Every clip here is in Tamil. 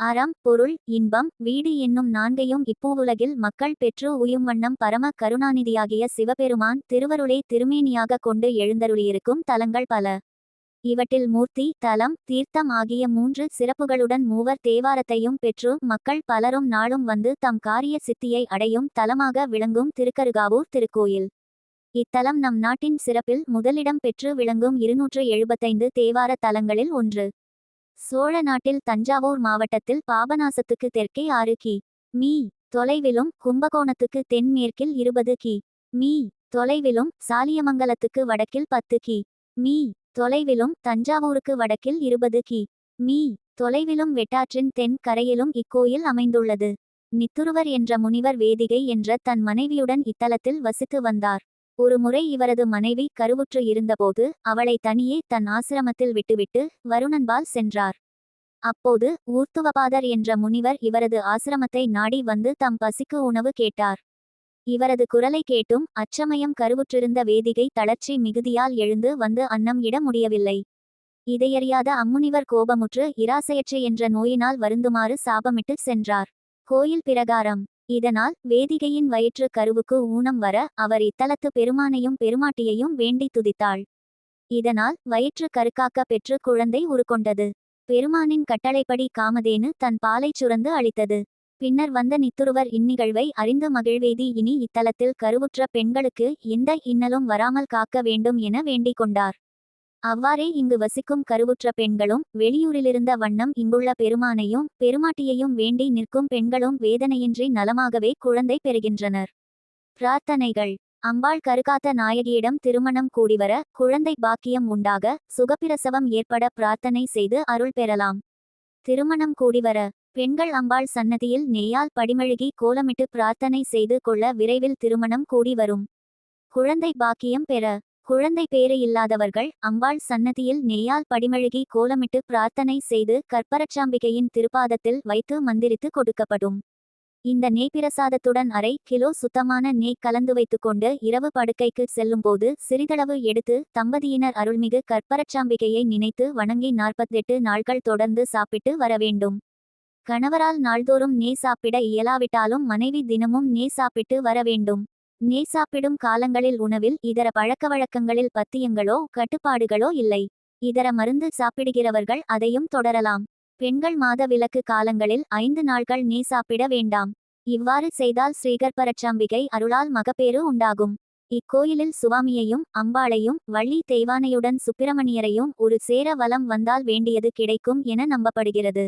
அறம் பொருள் இன்பம் வீடு என்னும் நான்கையும் இப்பூவுலகில் மக்கள் பெற்று உயும் வண்ணம் பரம கருணாநிதியாகிய சிவபெருமான் திருவருளே திருமேனியாக கொண்டு எழுந்தருளியிருக்கும் தலங்கள் பல. இவற்றில் மூர்த்தி தலம் தீர்த்தம் ஆகிய மூன்று சிறப்புகளுடன் மூவர் தேவாரத்தையும் பெற்று மக்கள் பலரும் நாளும் வந்து தம் காரிய சித்தியை அடையும் தலமாக விளங்கும் திருக்கருகாவூர் திருக்கோயில். இத்தலம் நம் நாட்டின் சிறப்பில் முதலிடம் பெற்று விளங்கும் இருநூற்று எழுபத்தைந்து தேவார தலங்களில் ஒன்று. சோழ நாட்டில் தஞ்சாவூர் மாவட்டத்தில் பாபநாசத்துக்கு தெற்கே ஆறு கி. மீ. தொலைவிலும் கும்பகோணத்துக்கு தென்மேற்கில் இருபது கி. மீ. தொலைவிலும் சாலியமங்கலத்துக்கு வடக்கில் பத்து கி. மீ. தொலைவிலும் தஞ்சாவூருக்கு வடக்கில் இருபது கி. மீ. தொலைவிலும் வெட்டாற்றின் தென் கரையிலும் இக்கோயில் அமைந்துள்ளது. நித்துருவர் என்ற முனிவர் வேதிகை என்ற தன் மனைவியுடன் இத்தலத்தில் வசித்து வந்தார். ஒருமுறை இவரது மனைவி கருவுற்று இருந்தபோது அவளை தனியே தன் ஆசிரமத்தில் விட்டுவிட்டு வருணன்பால் சென்றார். அப்போது ஊர்த்துவபாதர் என்ற முனிவர் இவரது ஆசிரமத்தை நாடி வந்து தம் பசிக்கு உணவு கேட்டார். இவரது குரலை கேட்டும் அச்சமயம் கருவுற்றிருந்த வேதிகை தளர்ச்சி மிகுதியால் எழுந்து வந்து அன்னம் இட முடியவில்லை. இதையறியாத அம்முனிவர் கோபமுற்று இராசையற்று என்ற நோயினால் வருந்துமாறு சாபமிட்டு சென்றார். கோயில் பிரகாரம். இதனால் வேதிகையின் வயிற்று கருவுக்கு ஊனம் வர அவர் இத்தலத்து பெருமானையும் பெருமாட்டியையும் வேண்டி துதித்தாள். இதனால் வயிற்று கருக்காக்க பெற்று குழந்தை உருக்கொண்டது. பெருமானின் கட்டளைப்படி காமதேனு தன் பாலைச் சுரந்து அளித்தது. பின்னர் வந்த நித்துருவர் இந்நிகழ்வை அறிந்து மகிழ்வேதி இனி இத்தலத்தில் கருவுற்ற பெண்களுக்கு எந்த இன்னலும் வராமல் காக்க வேண்டும் என வேண்டிக் கொண்டார். அவ்வாறே இங்கு வசிக்கும் கருவுற்ற பெண்களும் வெளியூரிலிருந்த வண்ணம் இங்குள்ள பெருமானையும் பெருமாட்டியையும் வேண்டி நிற்கும் பெண்களும் வேதனையின்றி நலமாகவே குழந்தை பெறுகின்றனர். பிரார்த்தனைகள். அம்பாள் கருகாத்த நாயகியிடம் திருமணம் கூடிவர குழந்தை பாக்கியம் உண்டாக சுகப்பிரசவம் ஏற்பட பிரார்த்தனை செய்து அருள் பெறலாம். திருமணம் கூடிவர பெண்கள் அம்பாள் சன்னதியில் நெய்யால் படிமழுகி கோலமிட்டு பிரார்த்தனை செய்து கொள்ள விரைவில் திருமணம் கூடி வரும். குழந்தை பாக்கியம் பெற குழந்தை பேறு இல்லாதவர்கள் அம்பாள் சன்னதியில் நெய்யால் படிமழுகி கோலமிட்டு பிரார்த்தனை செய்து கற்பரச்சாம்பிகையின் திருப்பாதத்தில் வைத்து மந்திரித்து கொடுக்கப்படும். இந்த நெய்பிரசாதத்துடன் அரை கிலோ சுத்தமான நெய் கலந்து வைத்துக்கொண்டு இரவு படுக்கைக்கு செல்லும்போது சிறிதளவு எடுத்து தம்பதியினர் அருள்மிகு கற்பரச்சாம்பிகையை நினைத்து வணங்கி நாற்பத்தெட்டு நாட்கள் தொடர்ந்து சாப்பிட்டு வர வேண்டும். கணவரால் நாள்தோறும் நெய் சாப்பிட இயலாவிட்டாலும் மனைவி தினமும் நெய் சாப்பிட்டு வர வேண்டும். நீ சாப்பிடும் காலங்களில் உணவில் இதர பழக்கவழக்கங்களில் பத்தியங்களோ கட்டுப்பாடுகளோ இல்லை. இதர மருந்து சாப்பிடுகிறவர்கள் அதையும் தொடரலாம். பெண்கள் மாத விலக்கு காலங்களில் ஐந்து நாட்கள் நீ சாப்பிட வேண்டாம். இவ்வாறு செய்தால் ஸ்ரீகர்பரச்சாம்பிகை அருளால் மகப்பேறு உண்டாகும். இக்கோயிலில் சுவாமியையும் அம்பாளையும் வள்ளி தெய்வானையுடன் சுப்பிரமணியரையும் ஒரு சேர வலம் வந்தால் வேண்டியது கிடைக்கும் என நம்பப்படுகிறது.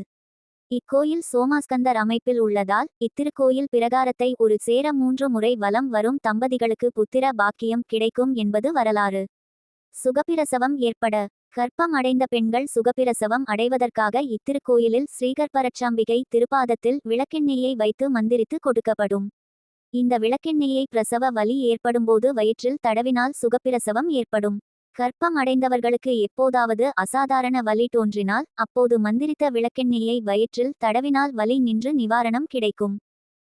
இக்கோயில் சோமாஸ்கந்தர் அமைப்பில் உள்ளதால் இத்திருக்கோயில் பிரகாரத்தை ஒரு சேர மூன்று முறை வலம் வரும் தம்பதிகளுக்கு புத்திர பாக்கியம் கிடைக்கும் என்பது வரலாறு. சுகப்பிரசவம் ஏற்பட கற்பம் அடைந்த பெண்கள் சுகப்பிரசவம் அடைவதற்காக இத்திருக்கோயிலில் ஸ்ரீகர்பரச்சாம்பிகை திருப்பாதத்தில் விளக்கெண்ணெயை வைத்து மந்திரித்து கொடுக்கப்படும். இந்த விளக்கெண்ணெயை பிரசவ வலி ஏற்படும்போது வயிற்றில் தடவினால் சுகப்பிரசவம் ஏற்படும். கற்பம் அடைந்தவர்களுக்கு எப்போதாவது அசாதாரண வலி தோன்றினால் அப்போது மந்திரித்த விளக்கெண்ணெயை வயிற்றில் தடவினால் வலி நின்று நிவாரணம் கிடைக்கும்.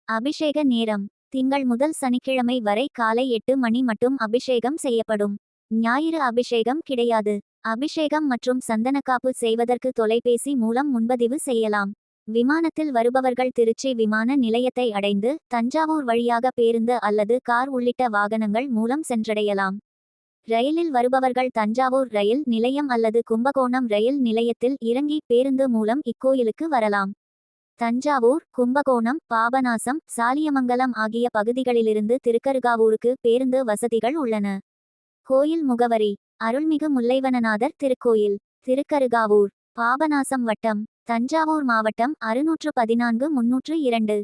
அபிஷேக நேரம். திங்கள் முதல் சனிக்கிழமை வரை காலை எட்டு மணி மட்டும் அபிஷேகம் செய்யப்படும். ஞாயிறு அபிஷேகம் கிடையாது. அபிஷேகம் மற்றும் சந்தனக்காப்பு செய்வதற்கு தொலைபேசி மூலம் முன்பதிவு செய்யலாம். விமானத்தில் வருபவர்கள் திருச்சி விமான நிலையத்தை அடைந்து தஞ்சாவூர் வழியாக பேருந்து அல்லது கார் உள்ளிட்ட வாகனங்கள் மூலம் சென்றடையலாம். ரயிலில் வருபவர்கள் தஞ்சாவூர் ரயில் நிலையம் அல்லது கும்பகோணம் ரயில் நிலையத்தில் இறங்கி பேருந்து மூலம் இக்கோயிலுக்கு வரலாம். தஞ்சாவூர் கும்பகோணம் பாபநாசம் சாலியமங்கலம் ஆகிய பகுதிகளிலிருந்து திருக்கருகாவூருக்கு பேருந்து வசதிகள் உள்ளன. கோயில் முகவரி அருள்மிகு முல்லைவனநாதர் திருக்கோயில் திருக்கருகாவூர் பாபநாசம் வட்டம் தஞ்சாவூர் மாவட்டம் அறுநூற்று பதினான்கு முன்னூற்று இரண்டு.